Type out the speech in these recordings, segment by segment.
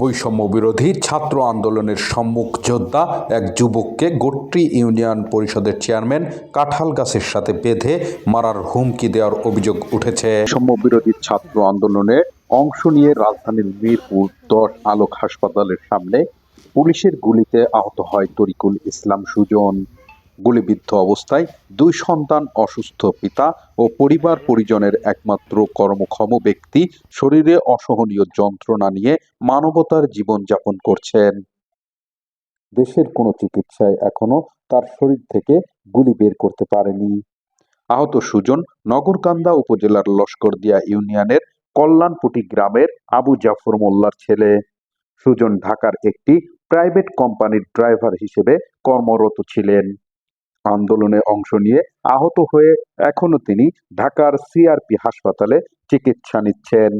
বৈষম্য বিরোধী ছাত্র আন্দোলনের সম্মুখ যোদ্ধা এক যুবককে গোট্রি ইউনিয়ন পরিষদের চেয়ারম্যান কাঁঠাল গাছের সাথে বেঁধে মারার হুমকি দেওয়ার অভিযোগ উঠেছে। বৈষম্য বিরোধী ছাত্র আন্দোলনে অংশ নিয়ে রাজধানীর মিরপুর দশ আলোক হাসপাতালের সামনে পুলিশের গুলিতে আহত হয় তরিকুল ইসলাম সুজন। গুলিবিদ্ধ অবস্থায় দুই সন্তান, অসুস্থ পিতা ও পরিবার পরিজনের একমাত্র কর্মক্ষম ব্যক্তি শরীরে অসহনীয় যন্ত্রণা নিয়ে মানবতার জীবনযাপন করছেন। দেশের কোনো চিকিৎসায় এখনও তার শরীর থেকে গুলি বের করতে পারেনি। আহত সুজন নগরকান্দা উপজেলার লস্করদিয়া ইউনিয়নের কল্যাণপুটি গ্রামের আবু জাফর মোল্লার ছেলে। সুজন ঢাকার একটি প্রাইভেট কোম্পানির ড্রাইভার হিসেবে কর্মরত ছিলেন। আন্দোলনে অংশ নিয়ে আহত হয়ে এখনও তিনি ঢাকার সিআরপি হাসপাতালে চিকিৎসা নিচ্ছেন।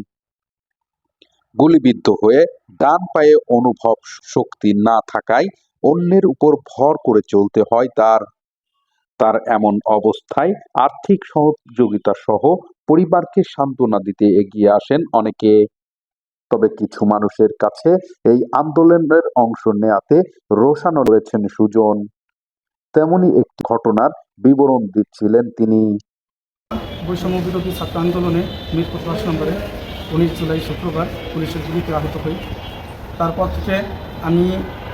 গুলিবিদ্ধ হয়ে ডান পায়ে অনুভব শক্তি না থাকায় অন্যের উপর ভর করে চলতে হয় তার। তার এমন অবস্থায় আর্থিক সহযোগিতা সহ পরিবারকে সান্ত্বনা দিতে এগিয়ে আসেন অনেকে। তবে কিছু মানুষের কাছে এই আন্দোলনের অংশ নেয়াতে রোশানো রয়েছেন সুজন। তেমনি ঘটনার বিবরণ দিচ্ছিলেন তিনি। বৈষম্য বিরোধী ছাত্র আন্দোলনে মিরপুর দশ নম্বরে উনিশ জুলাই শুক্রবার পুলিশের গুলিতে আহত হই। তারপর থেকে আমি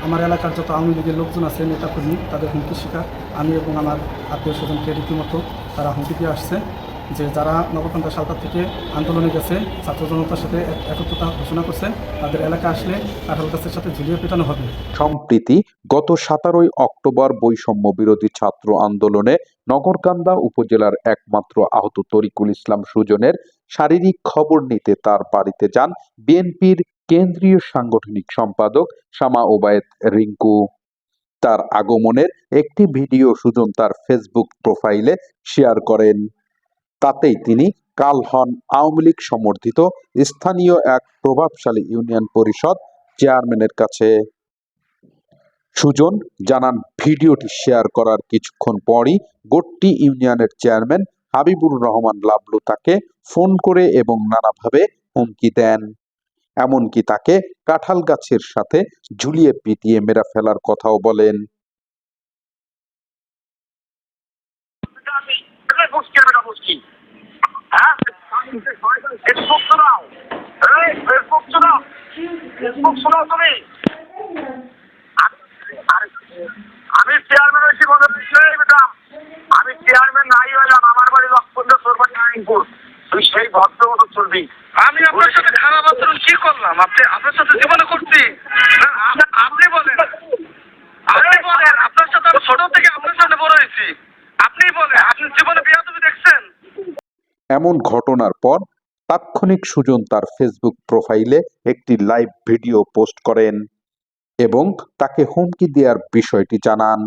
আমার এলাকার যত আওয়ামী লীগের লোকজন আছে, নেতাকর্মী, তাদের হুমকি শিকার। আমি এবং আমার আত্মীয় স্বজনকে রীতিমতো তারা হুমকি দিয়ে আসছে। যে যারা নবকান্তা সালতার থেকে আন্দোলনে গেছে, ছাত্র জনতার সাথে এক- একত্রতা ঘোষণা করছে, তাদের এলাকা আসলে কাঁঠাল গাছের সাথে ঝুলিয়ে পেটানো হবে। সম্প্রীতি গত সতেরোই অক্টোবর বৈষম্য বিরোধী ছাত্র আন্দোলনে নগরকান্দা উপজেলার একমাত্র আহত তরিকুল ইসলাম সুজনের শারীরিক খবর নিতে তার বাড়িতে যান বিএনপির কেন্দ্রীয় সাংগঠনিক সম্পাদক শামা ওবায়েদ রিঙ্কু। তার আগমনের একটি ভিডিও সুজন তার ফেসবুক প্রোফাইলে শেয়ার করেন। তাতেই তিনি কাল হন আওয়ামী লীগ সমর্থিত স্থানীয় এক প্রভাবশালী ইউনিয়ন পরিষদ চেয়ারম্যানের কাছে। সুজন জানান, ভিডিওটি শেয়ার করার কিছুক্ষণ পরই গোট্টি ইউনিয়নের চেয়ারম্যান হাবিবুর রহমান লাবলু তাকে ফোন করে এবং নানাভাবে হুমকি দেন। এমনকি তাকে কাঁঠাল গাছের সাথে ঝুলিয়ে পিটিয়ে মেরা ফেলার কথাও বলেন। হ্যাঁ? আমি- চেয়ারম্যান হয়েছি বলে বেটা। আমি চেয়ারম্যান নাই হলাম আমার বাড়ি লক্ষ্মণ সরবার নারায়ণপুর। তুই সেই ভদ্রমতো চলবি। আমি আপনার সাথে খারাপ আচরণ কি করলাম? আপনি আপনার সাথে জীবনে করছি। না, আপনি বলেন। আপনি বলেন। আপনার সাথে আমি ছোট থেকে আপনার সাথে বড় হয়েছি। আপনি বলেন আপনি জীবনে বিয়া এমন ঘটনার পর তাৎক্ষণিক সুজন তার ফেসবুক প্রোফাইলে একটি লাইভ ভিডিও পোস্ট করেন এবং তাকে হুমকি দেওয়ার বিষয়টি জানান।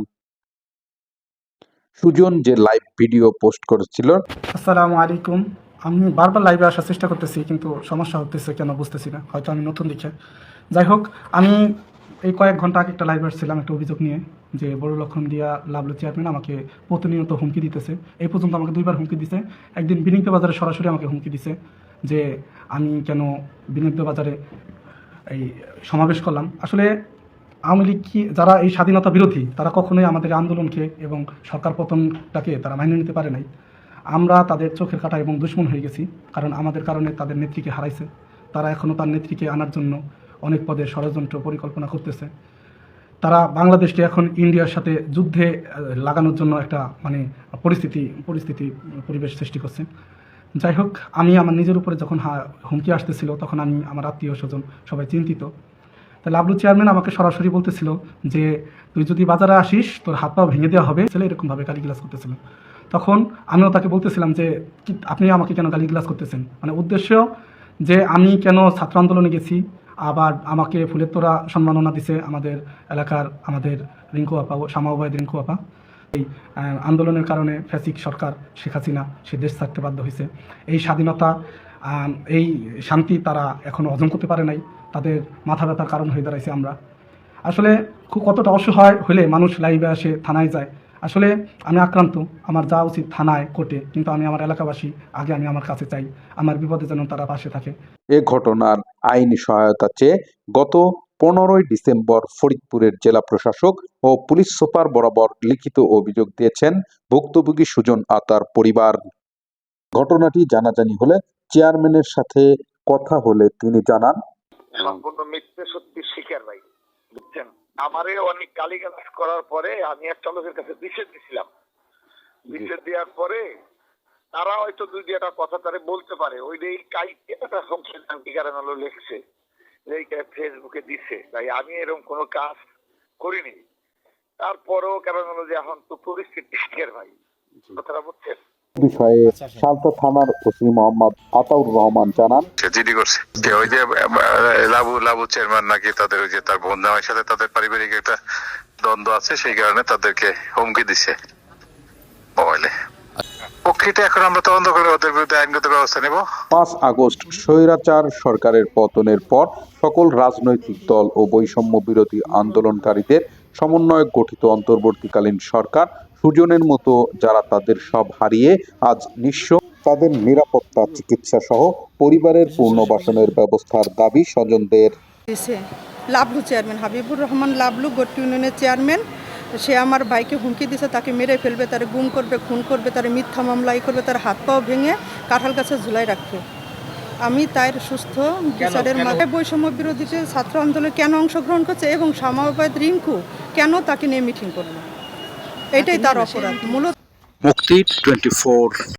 সুজন যে লাইভ ভিডিও পোস্ট করেছিল আসসালামু আলাইকুম। আমি বারবার লাইভে আসার চেষ্টা করতেছি কিন্তু সমস্যা হতেছে কেন বুঝতেছি না। হয়তো আমি নতুন দেখে। যাই হোক, আমি এই কয়েক ঘণ্টা আগে একটা লাইভ আসছিলাম, একটা অভিযোগ নিয়ে, যে বড় লক্ষণ দিয়া লাভলু চেয়ারম্যান আমাকে প্রতিনিয়ত হুমকি দিতেছে। এই পর্যন্ত আমাকে দুইবার হুমকি দিছে। একদিন বিনিগ্ধ বাজারে সরাসরি আমাকে হুমকি দিছে, যে আমি কেন বিনিগ্ধ বাজারে এই সমাবেশ করলাম। আসলে আওয়ামী লীগ কি যারা এই স্বাধীনতা বিরোধী, তারা কখনোই আমাদের আন্দোলনকে এবং সরকার পতনটাকে তারা মানিয়ে নিতে পারে নাই। আমরা তাদের চোখের কাটা এবং দুশ্মন হয়ে গেছি, কারণ আমাদের কারণে তাদের নেত্রীকে হারাইছে। তারা এখনও তার নেত্রীকে আনার জন্য অনেক পদে ষড়যন্ত্র পরিকল্পনা করতেছে। তারা বাংলাদেশকে এখন ইন্ডিয়ার সাথে যুদ্ধে লাগানোর জন্য একটা মানে পরিস্থিতি পরিস্থিতি, পরিবেশ সৃষ্টি করছে। যাই হোক, আমি আমার নিজের উপরে যখন হা- হুমকি আসতেছিল, তখন আমি আমার আত্মীয় স্বজন সবাই চিন্তিত। তা লাভলু চেয়ারম্যান আমাকে সরাসরি বলতেছিল যে, তুই যদি বাজারে আসিস, তোর হাত পা ভেঙে দেওয়া হবে। ছেলে এরকমভাবে গালিগালাজ করতেছিল। তখন আমিও তাকে বলতেছিলাম যে আপনি আমাকে কেন গালিগালাজ করতেছেন? মানে উদ্দেশ্য যে, আমি কেন ছাত্র আন্দোলনে গেছি আবার আমাকে ফুলের তোরা সম্মাননা দিছে আমাদের এলাকার আমাদের রিঙ্কু আপা ও শ্যামাবাইদ রিঙ্কু আপা। এই আন্দোলনের কারণে ফ্যাসিক সরকার শেখ হাসিনা, সে দেশ ছাড়তে বাধ্য হয়েছে এই স্বাধীনতা এই শান্তি তারা এখনও অর্জন করতে পারে নাই। তাদের মাথা ব্যথার কারণ হয়ে দাঁড়াইছে আমরা। আসলে খুব কতটা অসহায় হলে মানুষ লাইভে আসে, থানায় যায়। আসলে আমি আক্রান্ত আমার যাওয়া উচিত থানায় কোর্টে কিন্তু আমি আমার এলাকাবাসী আগে আমি আমার কাছে চাই আমার বিপদে যেন তারা পাশে থাকে। এ ঘটনার আইনি সহায়তা চেয়ে গত পনেরোই ডিসেম্বর ফরিদপুরের জেলা প্রশাসক ও পুলিশ সুপার বরাবর লিখিত অভিযোগ দিয়েছেন ভুক্তভোগী সুজন আতার পরিবার। ঘটনাটি জানাজানি হলে চেয়ারম্যানের সাথে কথা হলে তিনি জানান সম্পূর্ণ মিথ্যে সত্যি শিকার ভাই আমারে অনেক গালিগালাজ করার পরে আমি একটা লোকের কাছে নিষেধ দিছিলাম। নিষেধ দেওয়ার পরে তারা হয়তো দুই একটা কথা তারে বলতে পারে। ওই যে এই কাইকে একটা সংশোধন কি কারণ লিখছে। এইটা ফেসবুকে দিছে। তাই আমি এরকম কোনো কাজ করিনি। তারপরেও কারণ হলো যে এখন তো পরিস্থিতি ভাই। কথাটা বুঝছেন? বিষয়ে সালতা থানার ওসি মোহাম্মদ আতাউর রহমান জানান। জিডি করছে। যে ওই যে লাবু লাবু চেয়ারম্যান নাকি তাদের ওই যে তার বোন জামাইয়ের সাথে তাদের পারিবারিক একটা দ্বন্দ্ব আছে সেই কারণে তাদেরকে হুমকি দিছে মোবাইলে। এখন আমরা তদন্ত করে ওদের বিরুদ্ধে আইনগত ব্যবস্থা নেব। পাঁচ আগস্ট স্বৈরাচার সরকারের পতনের পর সকল রাজনৈতিক দল ও বৈষম্য বিরোধী আন্দোলনকারীদের সমন্বয়ে গঠিত অন্তর্বর্তীকালীন সরকার সুজনের মতো যারা তাদের সব হারিয়ে আজ নিঃস্ব। তাদের নিরাপত্তা চিকিৎসা সহ পরিবারের পুনর্বাসনের ব্যবস্থার দাবি স্বজনদের। লাভলু চেয়ারম্যান হাবিবুর রহমান লাভলু গোট ইউনিয়নের চেয়ারম্যান। সে আমার ভাইকে হুমকি দিছে তাকে মেরে ফেলবে তার গুম করবে খুন করবে তার মিথ্যা মামলা করবে তার হাত পাও ভেঙে কাঁঠাল গাছে ঝুলাই রাখবে। আমি তার সুস্থ বিচারের মাঝে বৈষম্য বিরোধীতে ছাত্র আন্দোলনে কেন অংশগ্রহণ করছে এবং সামাবাদ রিঙ্কু কেন তাকে নিয়ে মিটিং করল? এটাই তার অপরাধ। মূলত মুক্তি টোয়েন্টি